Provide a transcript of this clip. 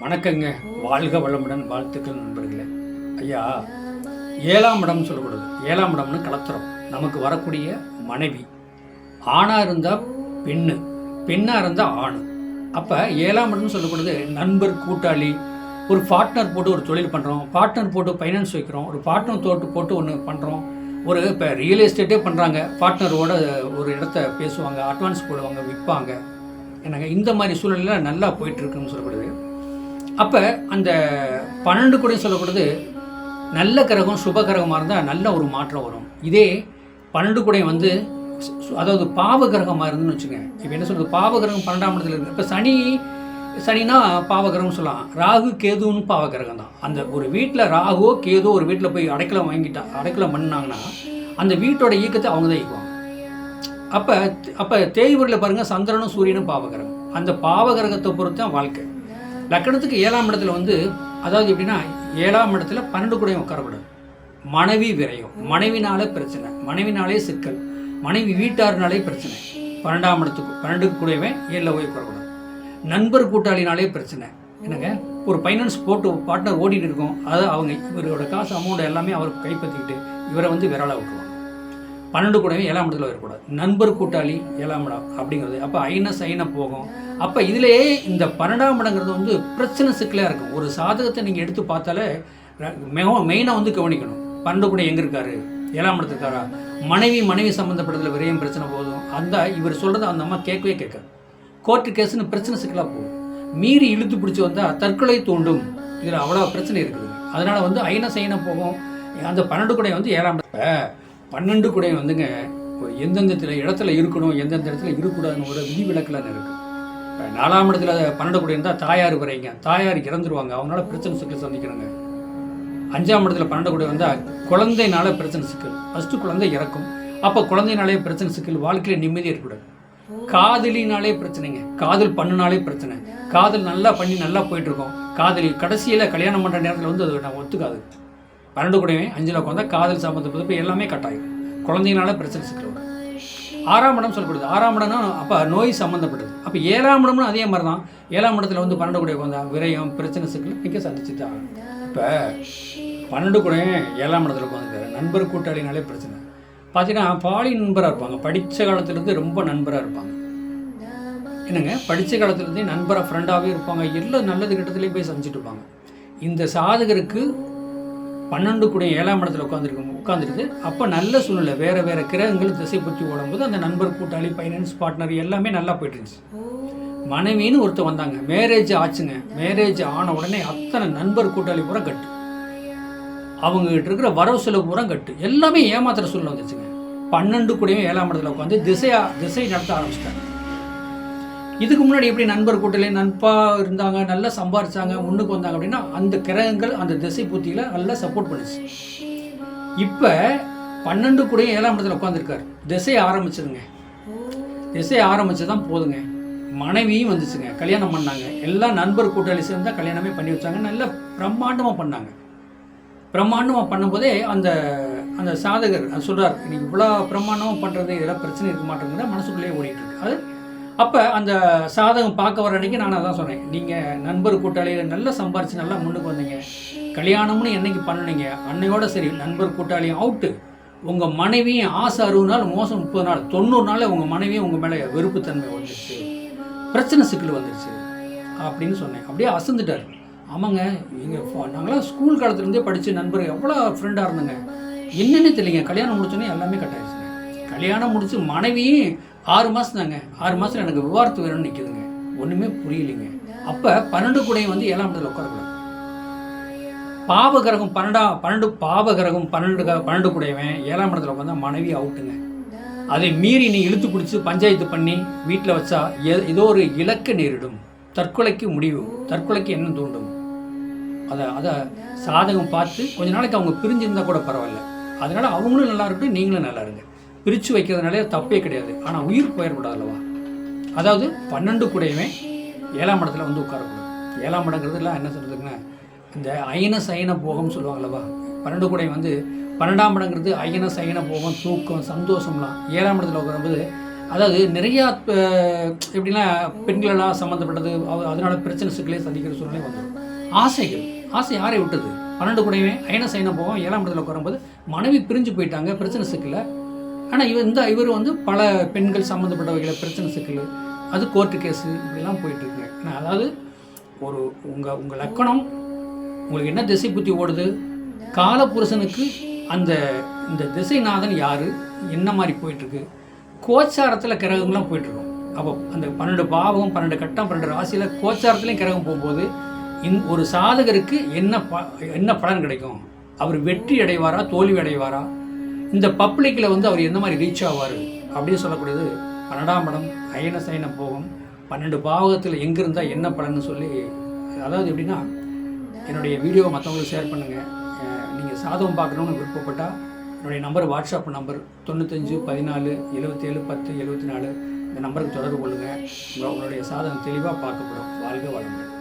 வணக்கங்க. வாழ்க வளமுடன் வாழ்த்துக்கள் நண்பர்களே. ஐயா ஏழாம் இடம் சொல்லக்கூடாது ஏழாம் இடம்னு கலத்துறோம். நமக்கு வரக்கூடிய மனைவி. ஆணாக இருந்தால் பெண்ணு. பெண்ணாக இருந்தால் ஆண். அப்போ ஏழாம் இடம்னு சொல்லக்கூடாது நண்பர் கூட்டாளி. ஒரு பார்ட்னர் போட்டு ஒரு தொழில் பண்ணுறோம் பார்ட்னர் போட்டு ஃபைனான்ஸ் வைக்கிறோம். ஒரு பார்ட்னர் தோட்டு போட்டு ஒன்று பண்ணுறோம் ஒரு இப்போ ரியல் எஸ்டேட்டே பண்ணுறாங்க பார்ட்னரோட ஒரு இடத்த பேசுவாங்க அட்வான்ஸ் போடுவாங்க விற்பாங்க எனக்கு இந்த மாதிரி சூழ்நிலையில் நல்லா போயிட்டுருக்குன்னு சொல்லப்படுது. அப்போ அந்த பன்னெண்டு கூட சொல்லப்படுது நல்ல கிரகம் சுப கிரகமாக இருந்தால் நல்ல ஒரு மாற்றம் வரும். இதே பன்னெண்டு கூட வந்து அதாவது பாவ கிரகமாக இருந்துன்னு வச்சுங்க இப்போ என்ன சொல்கிறது பாவ கிரகம் பன்னெண்டாம் இடத்துல இருக்குது இப்போ சனி சனினா பாவகிரகம்னு சொல்லலாம். ராகு கேதுன்னு பாவ கிரகம் தான். அந்த ஒரு வீட்டில் ராகுவோ கேதுவோ ஒரு வீட்டில் போய் அடைக்கலம் வாங்கிட்டா அடைக்கலம் பண்ணாங்கன்னா அந்த வீட்டோட இயக்கத்தை அவங்க தான் இயக்குவாங்க. அப்போ அப்போ தேய்வரில் பாருங்கள் சந்திரனும் சூரியனும் பாவகிரகம் அந்த பாவகிரகத்தை பொறுத்து தான் வாழ்க்கை. லக்கணத்துக்கு ஏழாம் இடத்துல வந்து அதாவது எப்படின்னா ஏழாம் இடத்துல பன்னெண்டு கூடையும் உட்காரப்படாது. மனைவி விரயம். மனைவினாலே பிரச்சனை. மனைவினாலே சிக்கல். மனைவி வீட்டாருனாலே பிரச்சனை. பன்னெண்டாம் இடத்துக்கு பன்னெண்டு கூடவே ஏழில் போய் உட்காரக்கூடாது. நண்பர் கூட்டாளினாலே பிரச்சனை. என்னங்க? ஒரு ஃபைனான்ஸ் போட்டு பார்ட்னர் ஓடிட்டு இருக்கோம். அதை அவங்க இவரோட காசு அமௌண்ட் எல்லாமே அவர் கைப்பற்றிக்கிட்டு இவரை வந்து விரலாக விட்டுருவாங்க பன்னெண்டு கூடவே ஏழாம் இடத்துல வரக்கூடாது. நண்பர் கூட்டாளி ஏழாம் இடம் அப்படிங்கிறது. அப்போ ஐன சைன போகும். அப்போ இதிலேயே இந்த பன்னெண்டாம் இடங்கிறது வந்து பிரச்சனை சிக்கலாக இருக்கும். ஒரு சாதகத்தை நீங்கள் எடுத்து பார்த்தாலே மிகவும் மெயினாக வந்து கவனிக்கணும். பன்னெண்டு கூட எங்கே இருக்காரு? ஏழாம் இடத்துக்காரா இருக்காரா? மனைவி மனைவி சம்மந்தப்பட்டதில் விரையும் பிரச்சனை போதும். அந்த இவர் சொல்கிறத அந்த அம்மா கேட்கவே கேட்காது. கோர்ட்டு கேஸ்னு பிரச்சனை சிக்கலாக போகும். மீறி இழுத்து பிடிச்சி வந்தால் தற்கொலை தூண்டும். இதில் அவ்வளோ பிரச்சனை இருக்குது. அதனால் வந்து ஐன சைன போகும். அந்த பன்னெண்டு கூட வந்து ஏழாம் இடத்துல பன்னெண்டு குடை வந்துங்க எந்தெந்த இடத்துல- இடத்துல இருக்கணும் எந்தெந்த இடத்துல இருக்கக்கூடாதுன்னு ஒரு விதிவிலக்கெல்லாம் இருக்குது இப்போ நாலாம் இடத்துல பன்னெண்டு குடை இருந்தால் தாயார் வரைங்க. தாயார் இறந்துருவாங்க. அவங்களால பிரச்சனை சிக்கல் சந்திக்கிறாங்க அஞ்சாம் இடத்துல பன்னெண்டு குடை வந்தால் குழந்தைனால பிரச்சனை சிக்கல். ஃபஸ்ட்டு குழந்தை இறக்கும். அப்போ குழந்தைனாலே பிரச்சனை சிக்கல். வாழ்க்கையில் நிம்மதி இருக்கக்கூடாது. காதலினாலே பிரச்சனைங்க. காதல் பண்ணுனாலே பிரச்சனை. காதல் நல்லா பண்ணி நல்லா போயிட்டு இருக்கோம். காதலி கடைசியில் கல்யாணம் பண்ணுற நேரத்தில் வந்து அது நான் ஒத்துக்காது. பன்னெண்டு கூடவே அஞ்சில் உட்காந்தா காதல் சம்மந்தப்பட்ட இப்போ எல்லாமே கட்டாயம் குழந்தைங்களால பிரச்சனை சிக்கல் ஆறாம் இடம் சொல்லப்படுது. ஆறாம் இடம்னா அப்போ நோய் சம்மந்தப்பட்டது அப்போ ஏழாம் இடம்னு அதே மாதிரி தான் ஏழாம் இடத்துல வந்து பன்னெண்டு கூட உட்காந்தா விரயம் பிரச்சனை சிக்கல் மிக்க சந்திச்சு தான் இப்போ பன்னெண்டு கூட ஏழாம் இடத்துல உட்காந்துருக்காரு. நண்பர் கூட்டாளினாலே பிரச்சனை. பார்த்தீங்கன்னா பாலி நண்பராக இருப்பாங்க. படித்த காலத்துலேருந்து ரொம்ப நண்பராக இருப்பாங்க. என்னங்க? படித்த காலத்துலேருந்தே நண்பராக ஃப்ரெண்டாகவே இருப்பாங்க. எல்லாம் நல்லது கெட்டத்துலேயும் போய் சந்திச்சுட்டு இருப்பாங்க. இந்த சாதகருக்கு பன்னெண்டு கூட ஏழாம் இடத்துல உட்காந்துருக்கு உட்காந்துருக்கு அப்போ நல்ல சூழ்நிலை வேறு வேறு கிரகங்கள் திசை பற்றி ஓடும்போது அந்த நண்பர் கூட்டாளி ஃபைனான்ஸ் பார்ட்னர் எல்லாமே நல்லா போயிட்டு இருந்துச்சு. மனைவின்னு ஒருத்தர் வந்தாங்க. மேரேஜ் ஆச்சுங்க. மேரேஜ் ஆன உடனே அத்தனை நண்பர் கூட்டாளி பூரா கட்டு. அவங்ககிட்ட இருக்கிற வரவு செலவு பூரா கட்டு. எல்லாமே ஏமாத்துற சூழ்நிலை வந்துச்சுங்க. பன்னெண்டு கூடயும் ஏழாம் இடத்துல உட்காந்து திசையா திசை நடத்த ஆரம்பிச்சிட்டாங்க. இதுக்கு முன்னாடி எப்படி நண்பர் கூட்டலே நண்பாக இருந்தாங்க நல்லா சம்பாரிச்சாங்க முன்னுக்கு வந்தாங்க அப்படின்னா அந்த கிரகங்கள் அந்த திசை புத்தியில நல்லா சப்போர்ட் பண்ணுச்சு. இப்போ பன்னெண்டு கூட ஏழாம் இடத்துல உட்காந்துருக்காரு திசை ஆரம்பிச்சதுங்க திசை ஆரம்பிச்சு தான் போதுங்க. மனைவியும் வந்துச்சுங்க. கல்யாணம் பண்ணாங்க. எல்லாம் நண்பர் கூட்டாளி சேர்ந்து தான் கல்யாணமே பண்ணி வச்சாங்க. நல்ல பிரம்மாண்டமாக பண்ணாங்க. பிரம்மாண்டமாக பண்ணும்போதே அந்த அந்த சாதகர் சொல்கிறார் இன்னைக்கு இவ்வளோ பிரம்மாண்டமாக பண்ணுறது இதெல்லாம் பிரச்சனை இருக்க மாட்டேங்குது மனசுக்குள்ளேயே ஓடிட்டு இருக்கு. அது அப்போ அந்த சாதகம் பார்க்க வர அன்னைக்கு நான் அதான் சொன்னேன். நீங்கள் நண்பர் கூட்டாளியில் நல்லா சம்பாரித்து நல்லா முன்னுக்கு வந்தீங்க. கல்யாணம்னு என்னைக்கு பண்ணுனீங்க அன்னையோட சரி நண்பர் கூட்டாளியும் அவுட்டு உங்கள் மனைவியும் ஆசை அறுபது நாள் மோசம் முப்பது நாள் தொண்ணூறு நாள் உங்கள் மனைவியும் உங்கள் மேலே வெறுப்புத்தன்மை வந்துருச்சு. பிரச்சனை சிக்கல் வந்துருச்சு அப்படின்னு சொன்னேன். அப்படியே அசந்துட்டார். ஆமாங்க எங்கள் நாங்களாம் ஸ்கூல் காலத்துலேருந்தே படித்த நண்பர் எவ்வளோ ஃப்ரெண்டாக இருந்தேங்க. என்னென்னு தெரியலைங்க. கல்யாணம் முடிச்சோன்னே எல்லாமே கட் ஆயிடுச்சுங்க. கல்யாணம் முடித்து மனைவியும் ஆறு மாதம் தாங்க ஆறு மாதத்தில் எனக்கு விவாரத்து வேணும்னு நிற்கிதுங்க ஒன்றுமே புரியலைங்க. அப்போ பன்னெண்டு கூடையும் வந்து ஏழாம் இடத்துல உட்காரக்கூடாது. பாவகிரகம் பன்னெண்டா பன்னெண்டு பாவகிரகம் பன்னெண்டு க- பன்னெண்டு கூடையவன் ஏழாம் இடத்துல உட்காந்தா மனைவி அவுட்டுங்க. அதை மீறி நீ இழுத்து பிடிச்சி பஞ்சாயத்து பண்ணி வீட்டில் வச்சா ஏதோ ஒரு இலக்கு நேரிடும். தற்கொலைக்கு முடிவு. தற்கொலைக்கு என்ன தூண்டும்? அதை அதை சாதகம் பார்த்து கொஞ்ச நாளைக்கு அவங்க பிரிஞ்சிருந்தால் கூட பரவாயில்ல. அதனால் அவங்களும் நல்லா இருக்கட்டும் நீங்களும் நல்லா இருங்க. பிரித்து வைக்கிறதுனாலே தப்பே கிடையாது. ஆனால் உயிர் போயிடக்கூடாது அல்லவா? அதாவது பன்னெண்டு கூடையுமே ஏழாம் இடத்துல வந்து உட்காரக்கூடாது. ஏழாம் இடங்கிறதுலாம் என்ன சொல்றதுன்னா இந்த அயன சயன போகம்னு சொல்லுவாங்க அல்லவா? பன்னெண்டு கூடையும் வந்து பன்னெண்டாம் இடங்கிறது அயன சயன போகம் தூக்கம் சந்தோஷம்லாம். ஏழாம் இடத்துல உட்காரும்போது அதாவது நிறையா எப்படின்னா பெண்களெல்லாம் சம்மந்தப்பட்டது அவ- அதனால பிரச்சனை சிக்கலே சந்திக்கிற சூழ்நிலை வந்துடும். ஆசைகள். ஆசை யாரை விட்டது? பன்னெண்டு கூடையுமே அயன சைனம் போவோம் ஏழாம் இடத்துல உட்காரும்போது மனைவி பிரிஞ்சு போயிட்டாங்க பிரச்சனை சிக்கல. ஆனால் இவர் இந்த இவர் வந்து பல பெண்கள் சம்மந்தப்பட்டவைகளை பிரச்சனை சிக்கல் அது கோர்ட்டு கேஸு இப்படிலாம் போயிட்டுருக்கு. ஏன்னா அதாவது ஒரு உங்கள் உங்கள் லக்கணம் உங்களுக்கு என்ன திசை புத்தி ஓடுது? காலபுருஷனுக்கு அந்த இந்த திசைநாதன் யார்? என்ன மாதிரி போயிட்டுருக்கு? கோச்சாரத்தில் கிரகங்கள்லாம் போயிட்டுருக்கும். அப்போ அந்த பன்னெண்டு பாவம் பன்னெண்டு கட்டம் பன்னெண்டு ராசியில் கோச்சாரத்துலேயும் கிரகம் போகும்போது இந் ஒரு சாதகருக்கு என்ன ப என்ன பலன் கிடைக்கும்? அவர் வெற்றி அடைவாரா தோல்வி அடைவாரா? இந்த பப்ளிக்கில் வந்து அவர் எந்த மாதிரி ரீச் ஆவார்? அப்படின்னு சொல்லக்கூடியது பன்னெண்டாம் படம் அயன சயன போகம். பன்னெண்டு பாவகத்தில் எங்கே இருந்தால் என்ன பலன்னு சொல்லி அதாவது எப்படின்னா என்னுடைய வீடியோவை மற்றவங்களுக்கு ஷேர் பண்ணுங்கள் நீங்கள் சாதகம் பார்க்கணுன்னு விருப்பப்பட்டால் என்னுடைய நம்பர் வாட்ஸ்அப் நம்பர் தொண்ணூத்தஞ்சு பதினாலு எழுபத்தேழு பத்து எழுபத்தி நாலு இந்த நம்பருக்கு தொடர்பு கொள்ளுங்கள் உங்களுடைய சாதகம் தெளிவாக பார்க்கப்படும். வாழ்க வளமுடன்.